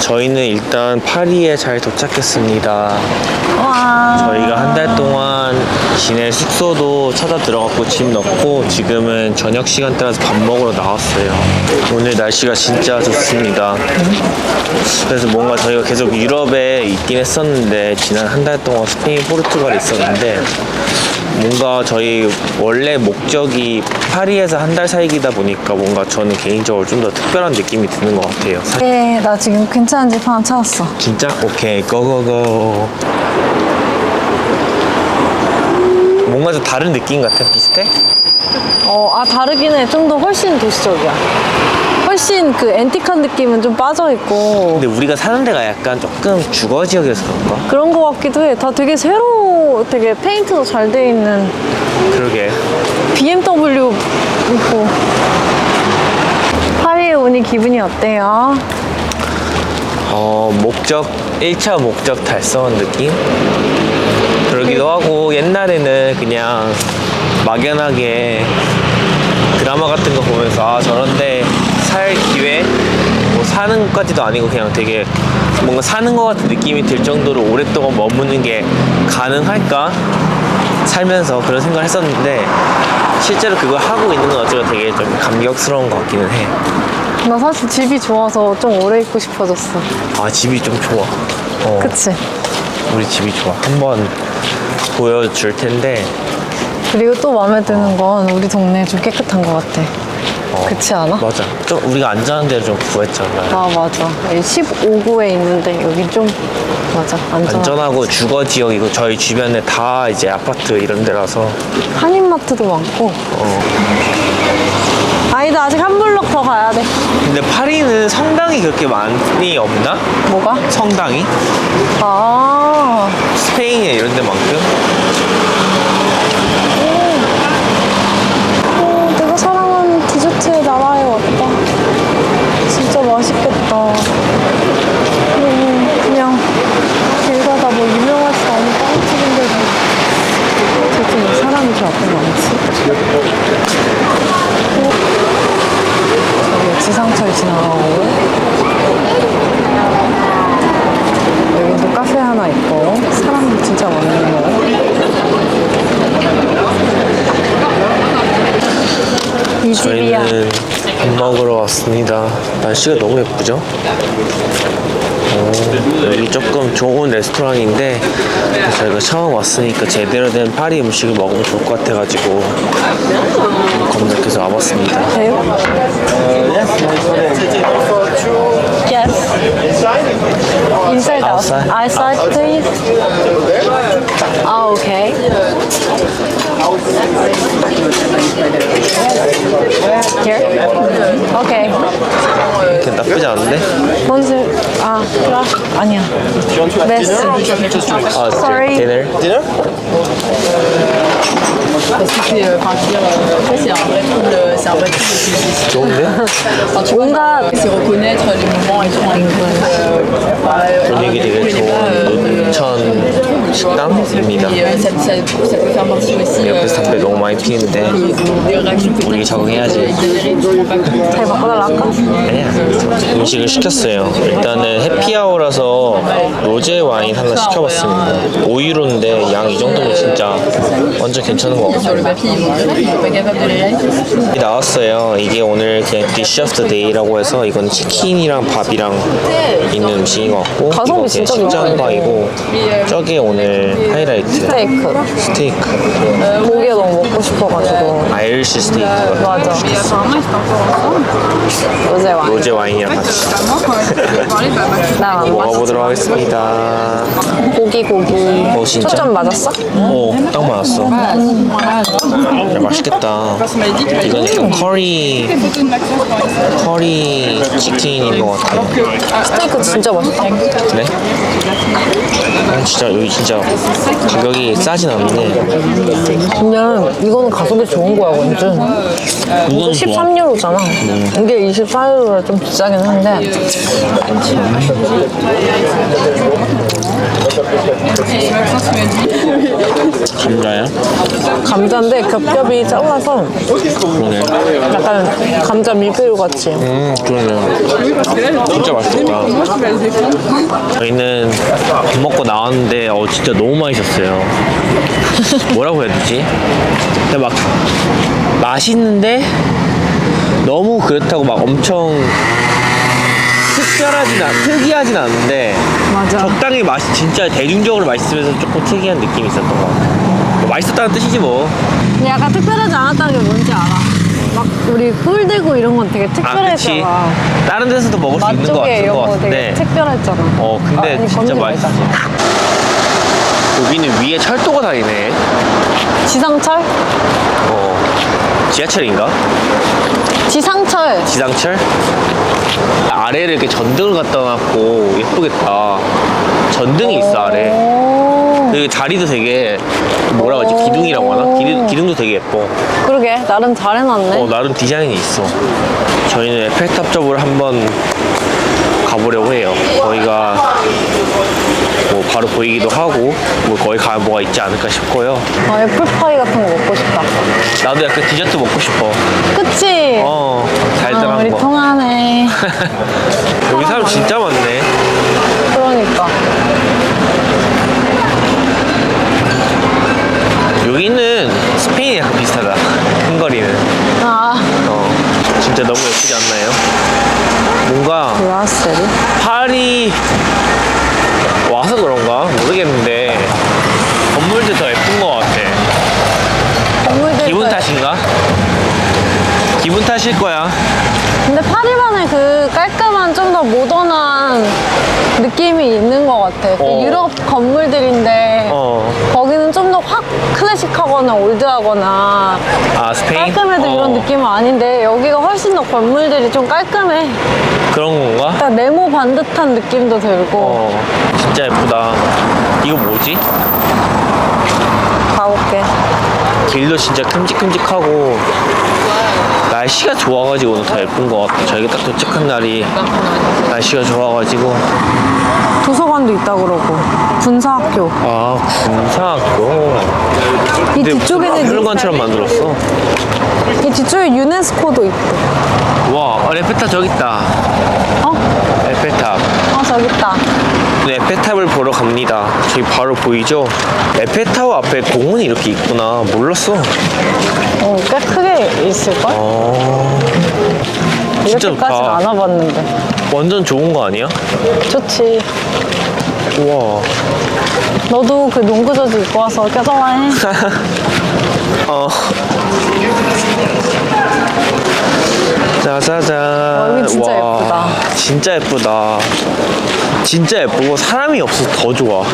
저희는 일단 파리에 잘 도착했습니다. 와. 저희가 한 달 동안 지낼 숙소도 찾아 들어갔고 짐 넣고 지금은 저녁 시간대라서 밥 먹으러 나왔어요. 오늘 날씨가 진짜 좋습니다. 그래서 뭔가 저희가 계속 유럽에 있긴 했었는데 지난 한 달 동안 스페인, 포르투갈에 있었는데 뭔가 저희 원래 목적이 파리에서 한 달 살기다 보니까 뭔가 저는 개인적으로 좀 더 특별한 느낌이 드는 것 같아요. 사- 네, 나 지금 괜찮은 집 하나 찾았어. 진짜? 오케이 고고고 뭔가 좀 다른 느낌 같아 비슷해? 어, 아, 다르긴 해. 좀 더 훨씬 도시적이야. 훨씬 그 앤틱한 느낌은 좀 빠져있고. 근데 우리가 사는 데가 약간 조금 주거 지역이어서 그런가? 그런 거 같기도 해. 다 되게 새로, 되게 페인트도 잘 돼 있는 그러게 BMW 있고. 파리에 오니 기분이 어때요? 어 목적 1차 목적 달성한 느낌? 그러기도 하고 옛날에는 그냥 막연하게 드라마 같은 거 보면서 아 저런데 살 기회 뭐 사는 것까지도 아니고 그냥 되게 뭔가 사는 것 같은 느낌이 들 정도로 오랫동안 머무는 게 가능할까 살면서 그런 생각을 했었는데 실제로 그걸 하고 있는 건 어쩌면 되게 좀 감격스러운 것 같기는 해. 나 사실 집이 좋아서 좀 오래 있고 싶어졌어. 아 집이 좀 좋아. 어, 그치? 우리 집이 좋아. 한번 보여줄 텐데. 그리고 또 마음에 드는 건 우리 동네 좀 깨끗한 것 같아. 어, 그렇지 않아? 맞아. 좀 우리가 앉아는 데를 좀 구했잖아. 아, 맞아. 15구에 있는데 여기 좀, 맞아. 안전. 안전하고 주거 지역이고 저희 주변에 다 이제 아파트 이런 데라서 한인마트도 많고. 어. 아니다, 아직 한 블럭 더 가야 돼. 근데 파리는 성당이 그렇게 많이 없나? 뭐가? 성당이? 아, 스페인에 이런 데만큼? 어, 내가 사랑하는 디저트의 나라에 왔다. 진짜 맛있겠다. 음, 그냥 길 가다 뭐 유명하지 않은 빵집인데도 되게 왜 사람이 저렇게 많지? 어? 저기 지상철 지나가고 여긴 또 카페 하나 있고 사람도 진짜 많네요. 이 집이야. 저희는 밥 먹으러 왔습니다. 날씨가 너무 예쁘죠? 오, 여기 조금 좋은 레스토랑인데 저희가 처음 왔으니까 제대로 된 파리 음식을 먹으면 좋을 것 같아가지고 검색해서 와봤습니다. Yes. Inside, please. Ah, okay. Here? Okay. 이렇게 나쁘지 않은데? 뭔지, 아, 그래? 아니야. 메스. 아, Sorry. 디너? Parce que c'est, euh, enfin, je veux dire, euh, c'est un vrai trouble, euh, c'est un vrai trouble de physique. 좋은데? Enfin, tu vois, 뭔가- c'est reconnaître les moments et tout. hein, euh, enfin, euh, 분위기 되게 좋은 euh, 노천 식당입니다. Et euh, ça, ça, ça peut faire partie aussi euh, 옆에서 담배 너무 많이 피는데 des réactions peut-être 우리 적응해야지. exagérées, tu te rends pas compte. 잘 할까? 아니야. 음식을 시켰어요. 일단은 해피아워라서 로제 와인 하나 시켜봤습니다. 5유로인데 양 이 정도면 진짜 완전 괜찮은 것 Sur le 같아요. papier, ils vont dire, il n'est pas capable de les réaliser. 나왔어요. 이게 오늘 그냥 디시 오브 더 데이라고 해서 이건 치킨이랑 밥이랑 있는 음식인 것 같고 가성비 이거 그냥 진짜 식전밥이고 저게 오늘 하이라이트 스테이크. 스테이크 고기 너무 먹고 싶어가지고. 아이리시 스테이크가 맞아. 로제 와인. 로제 와인이랑 같이 먹어보도록 하겠습니다. 고기 고기. 어, 진짜? 초점 맞았어? 오, 딱 맞았어. 야, 맛있겠다. 이건 약간 커리, 커리 치킨인 것 같아요. 스테이크 진짜 맛있다. 그래? 음, 진짜 여기 진짜 가격이 싸진 않네. 근데 이거는 가성비 좋은 거야 완전. 이건 좋아. 13유로잖아. 이게 24유로라 좀 비싸긴 한데. 감자야? 감자인데 겹겹이 잘라서 그러네. 약간 감자 밀가루 같이. 음, 그러네. 진짜 맛있겠다. 저희는 밥 먹고 나왔는데, 어, 진짜 너무 맛있었어요. 뭐라고 해야 되지? 근데 막, 맛있는데, 너무 그렇다고 막 엄청 특별하진 않, 특이하진 않은데, 맞아. 적당히 맛이 진짜 대중적으로 맛있으면서 조금 특이한 느낌이 있었던 것 같아요. 뭐 맛있었다는 뜻이지 뭐. 근데 약간 특별하지 않았다는 게 뭔지 알아. 막 우리 꿀대고 이런 건 되게 아, 그치. 특별했잖아. 다른 데서도 먹을 수 있는 것 맛쪽에 같은 이런 것 거 되게 같은데. 특별했잖아. 어, 근데 아니, 진짜 맛있어. 말자. 여기는 위에 철도가 다니네. 지상철? 어. 지하철인가? 지상철. 지상철? 아래를 이렇게 전등을 갖다 놨고 예쁘겠다. 전등이 있어 아래. 오, 여기 자리도 되게 뭐라 그러지? 기둥이라고 하나? 기둥, 기둥도 되게 예뻐. 그러게 나름 잘 해놨네. 어 나름 디자인이 있어. 저희는 에펠탑 쪽으로 한번 가보려고 해요. 거기가 뭐 바로 보이기도 하고 뭐 거기 가면 뭐가 있지 않을까 싶고요. 아, 애플파이 같은 거 먹고 싶다. 나도 약간 디저트 먹고 싶어. 그치? 어 아, 달달한 우리 거. 통하네. 여기 사람 진짜 많네. 그러니까. 여기는 스페인이 약간 비슷하다. 큰 거리는. 아, 어 진짜 너무 예쁘지 않나요? 뭔가 브라셀. 파리 와서 그런가 모르겠는데 건물들 더 예쁜 것 같아. 건물들. 기분 탓인가? 탓일 거야. 근데 파리만의 그 깔끔한 좀 더 모던한 느낌이 있는 것 같아. 그 어. 유럽 건물들인데 어. 거기는 좀 더 확 클래식하거나 올드하거나 아 스페인? 깔끔해도 어, 이런 느낌은 아닌데 여기가 훨씬 더 건물들이 좀 깔끔해. 그런 건가? 딱 네모 반듯한 느낌도 들고 어 진짜 예쁘다. 이거 뭐지? 가볼게. 길도 진짜 큼직큼직하고 날씨가 좋아가지고 오늘 더 예쁜 것 같아. 저희가 딱 도착한 날이 날씨가 좋아가지고 도서관도 있다 그러고 군사학교. 아 군사학교. 이 근데 뒤쪽에는 박물관처럼 만들었어. 이 뒤쪽에 유네스코도 있대. 와, 어, 에펠탑 저기 있다. 어? 에펠탑. 어 저기 있다. 네, 에펠탑을 보러 갑니다. 저기 바로 보이죠? 에펠타워 앞에 공원이 이렇게 있구나. 몰랐어. 어, 꽤 크게 있을걸? 어, 진짜 좋다. 안 와봤는데. 완전 좋은 거 아니야? 좋지. 우와. 너도 그 농구 저지 입고 와서 껴서와해. 어. 짜자잔. 와, 여기 진짜 예쁘다. 진짜 예쁘다. 진짜 예쁘고 사람이 없어서 더 좋아.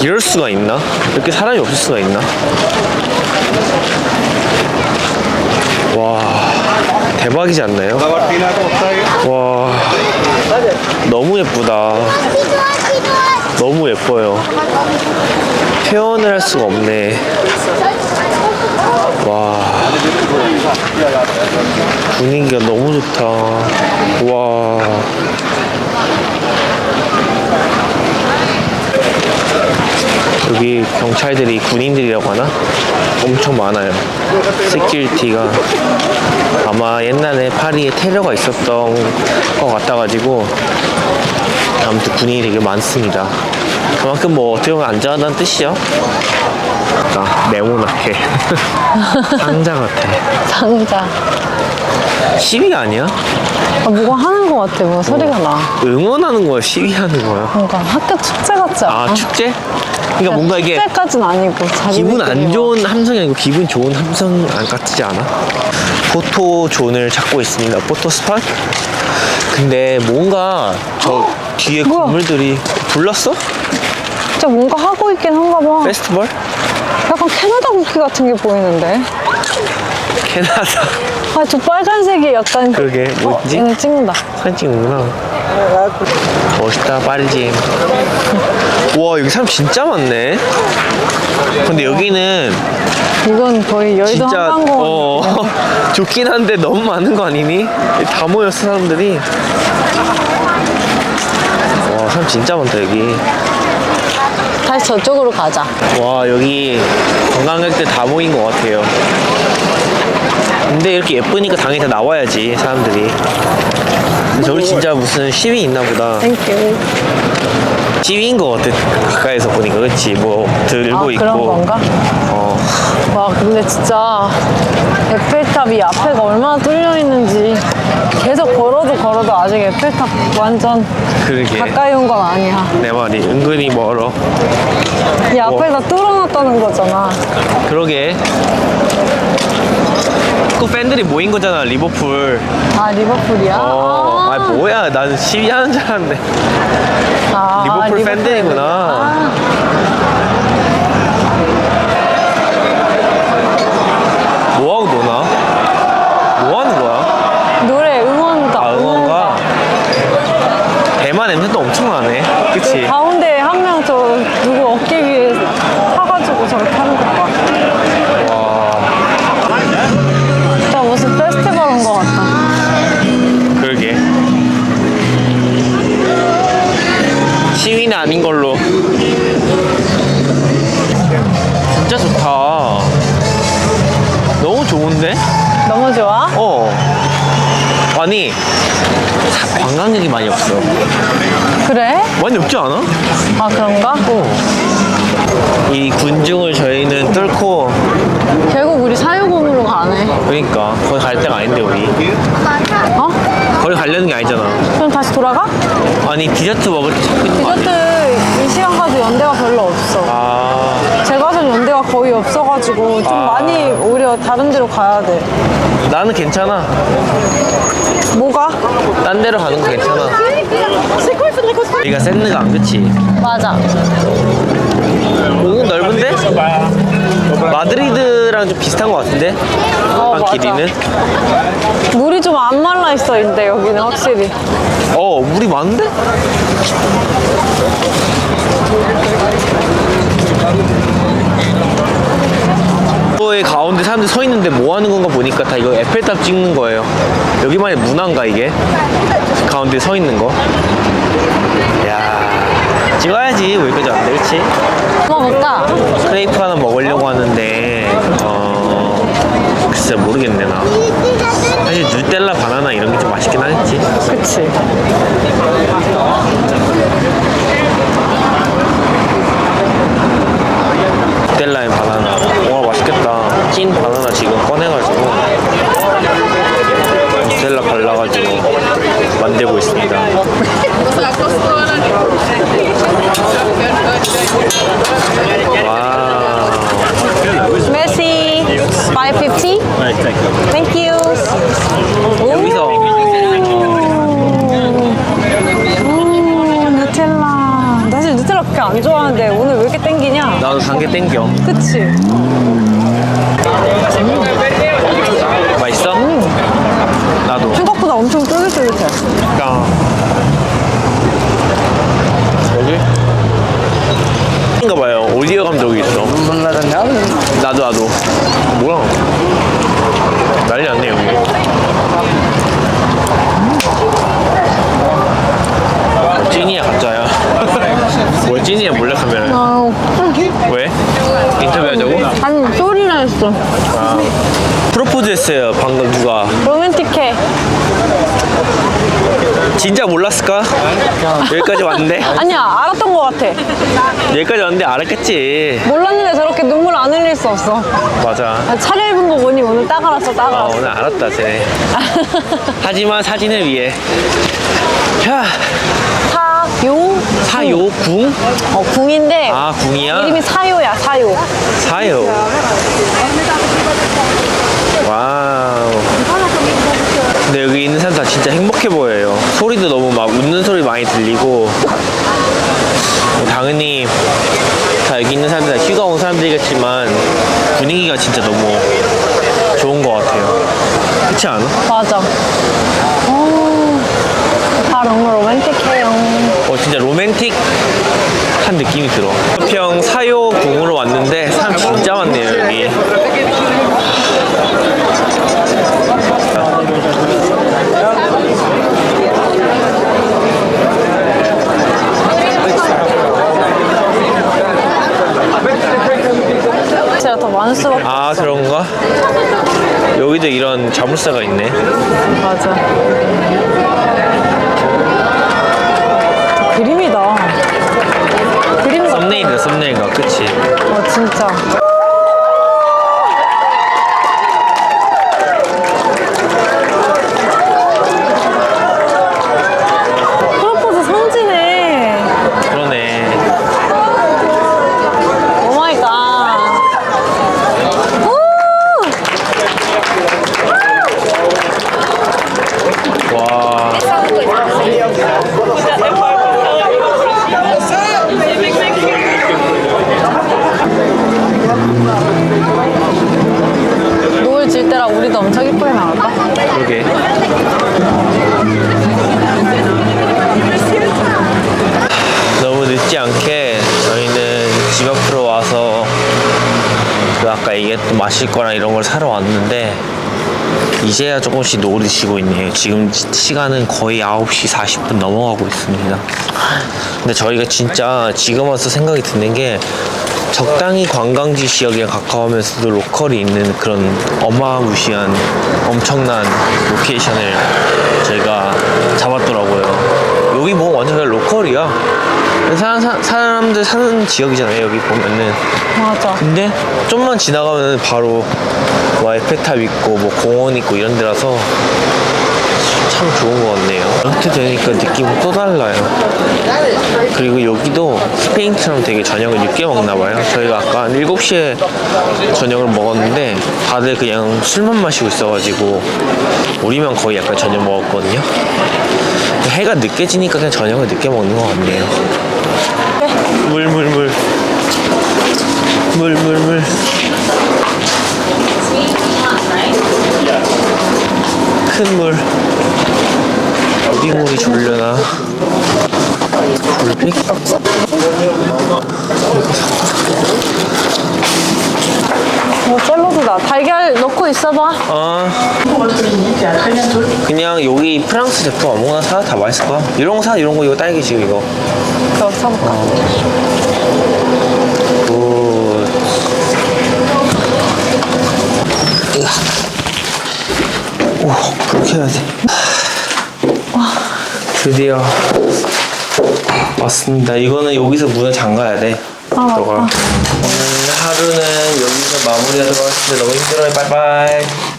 이럴 수가 있나? 이렇게 사람이 없을 수가 있나? 와, 대박이지 않나요? 와, 너무 예쁘다. 너무 예뻐요. 표현을 할 수가 없네. 와. 분위기가 너무 좋다. 와. 여기 경찰들이 군인들이라고 하나? 엄청 많아요. 세큐리티가 아마 옛날에 파리에 테러가 있었던 것 같아가지고 아무튼 군인이 되게 많습니다. 그만큼 뭐 어떻게 보면 안전하다는 뜻이요. 아, 네모나게. 상자 같아. 상자. 시위가 아니야? 아, 뭐가 하는 것 같아. 뭐 소리가 나. 응원하는 거야, 시위하는 거야. 뭔가 학교 축제 같지 않아? 아, 축제? 그러니까 뭔가 이게 축제까지는 아니고 자기들끼리 기분 안 막. 좋은 함성이 아니고 기분 좋은 함성 안 같지 않아? 포토존을 찾고 있습니다. 포토 스팟? 근데 뭔가 저 뒤에 뭐야? 건물들이 불렀어? 진짜 뭔가 하고 있긴 한가 봐. 페스티벌? 약간 캐나다 국기 같은 게 보이는데. 캐나다. 아, 저 빨간색이 약간. 그러게, 뭐지? 어, 얘는 찍는다. 사진 찍는구나. 멋있다, 빠르지. 와, 여기 사람 진짜 많네. 근데 여기는 이건 거의 여의도 진짜 한강공원. 어 좋긴 한데 너무 많은 거 아니니? 다 모였어 사람들이. 와 사람 진짜 많다 여기. 다시 저쪽으로 가자. 와 여기 관광객들 다 모인 것 같아요. 근데 이렇게 예쁘니까 당연히 다 나와야지 사람들이. 저기 진짜 무슨 시위 있나 보다. 땡큐. 시위인 것 같아 가까이서 보니까 그렇지 뭐 들고 아, 있고. 그런 건가? 어 와, 근데 진짜 에펠탑 이 앞에가 얼마나 뚫려 있는지 계속 걸어도 걸어도 아직 에펠탑 완전 그러게. 가까이 온 건 아니야. 내 말이 은근히 멀어. 이 앞에다 뚫어놨다는 거잖아. 그러게. 또 팬들이 모인 거잖아 리버풀. 아, 리버풀이야? 어, 아 뭐야 난 시위하는 줄 알았는데. 아, 리버풀 팬들이구나. 아, 좋은데? 너무 좋아? 어. 아니 사- 관광객이 많이 없어. 그래? 많이 없지 않아? 아, 그런가? 이 군중을 저희는 뚫고 결국 우리 사유공으로 가네. 그러니까 거기 갈 때가 아닌데 우리 어? 거기 가려는 게 아니잖아. 그럼 다시 돌아가? 아니 디저트 먹을 때 자꾸 디저트 이 시간까지 연대가 별로 없어. 아 제과점 연대가 거의 없어가지고 좀 아. 많이 오히려 다른 데로 가야 돼. 나는 괜찮아. 뭐가? 딴 데로 가는 거 괜찮아. 여기가 샌드강 그치? 맞아. 오는 넓은데? 마드리드랑 좀 비슷한 것 같은데? 어, 한 맞아. 길이는? 물이 좀 안 말라 있어, 근데 여기는 확실히. 어 물이 많은데? 의 가운데 사람들 서 있는데 뭐 하는 건가 보니까 다 이거 에펠탑 찍는 거예요. 여기만의 문화인가 이게? 가운데 서 있는 거. 야 찍어야지 왜 여기까지 안 돼? 뭐 먹을까? 크레이프 하나 먹으려고 하는데 어 글쎄 모르겠네 나. 사실 누텔라 바나나 이런 게 좀 맛있긴 하겠지? 그치. 누텔라의 바나나. 와 맛있겠다. 찐 바나나 지금 꺼내가지고. 누텔라 발라가지고 만들고 있습니다 와우 메시 550? Thank you. 여기서 오, 누텔라. 나 사실 누텔라 그렇게 안 좋아하는데 오늘 왜 이렇게 땡기냐? 나도 단계 땡겨 그치? 맛있어? 나도 생각보다 엄청 쫄깃쫄깃해. 깡. 여기? 인가 봐요. 오디오 감독이 있어. 나도 나도. 뭐야? 난리 났네 여기. 뭐 찐이야 가짜야? 뭐 찐이야 몰래 카메라? 아, 왜? 인터뷰하자고? 아니, 소리나 했어. 프로포즈 했어요 방금 누가? 로맨틱해. 진짜 몰랐을까? 여기까지 왔는데? 아니야, 알았던 것 같아. 여기까지 왔는데 알았겠지. 몰랐는데 저렇게 눈물 안 흘릴 수 없어. 맞아. 아, 차려입은 거 보니 오늘 딱 알았어, 딱아 알았어. 오늘 알았다 쟤네 하지만 사진을 위해 자 사요? 사요 궁 어, 궁인데. 아 궁이야 이름이 사요야, 사요. 사요 와우 근데 여기 있는 사람 다 진짜 행복해 보여요 소리도 너무 막 웃는 소리 많이 들리고 뭐 당연히 다 여기 있는 사람들 다 휴가 온 사람들이겠지만 분위기가 진짜 너무 좋은 것 같아요 그렇지 않아? 맞아. 오, 다 너무 로맨틱해요. 어 진짜 로맨틱한 느낌이 들어. 평 사요궁으로 왔는데 사람 진짜 많네요 여기. 아 그런가? 여기도 이런 자물쇠가 있네. 맞아. 그림이다. 그림 같아. 썸네일이다 썸네일가 그치? 어, 진짜. 프로포즈 성지네. 그러네. 오마이갓. 와. 때라 우리도 엄청 이쁘게 나올까? 그러게. 너무 늦지 않게 저희는 집 앞으로 와서 그 아까 얘기했던 마실 거랑 이런 걸 사러 왔는데 이제야 조금씩 노을이 지고 있네요. 지금 시- 시간은 거의 9시 40분 넘어가고 있습니다. 근데 저희가 진짜 지금 와서 생각이 드는 게 적당히 관광지 지역에 가까우면서도 로컬이 있는 그런 어마무시한 엄청난 로케이션을 저희가 잡았더라고요. 여기 뭐 완전 그냥 로컬이야. 사, 사, 사람들 사는 지역이잖아요. 여기 보면은. 맞아. 근데 좀만 지나가면 바로 뭐 에펠탑 있고 뭐 공원 있고 이런 데라서 참 좋은 것 같네요. 이렇게 되니까 느낌이 또 달라요. 그리고 여기도 스페인처럼 되게 저녁을 늦게 먹나 봐요. 저희가 아까 한 7시에 저녁을 먹었는데 다들 그냥 술만 마시고 있어가지고 우리만 거의 약간 저녁 먹었거든요. 해가 늦게 지니까 그냥 저녁을 늦게 먹는 것 같네요. 물, 물, 물. 물, 물, 물. 큰 물. 어디 물이 졸려나? 불빛? 뭐 샐러드다. 달걀 넣고 있어봐. 아. 그냥 여기 프랑스 제품 아무거나 사. 다 맛있을 거야. 이런 거 사, 이런 거, 이거 딸기 지금 이거. 그럼 사볼까? 굿. 오, 그렇게 해야 돼. 드디어 왔습니다. 이거는 여기서 문을 잠가야 돼. 아, 맞다. 너가. 오늘 하루는 여기서 마무리하도록 하겠습니다. 너무 힘들어요. 빠이빠이.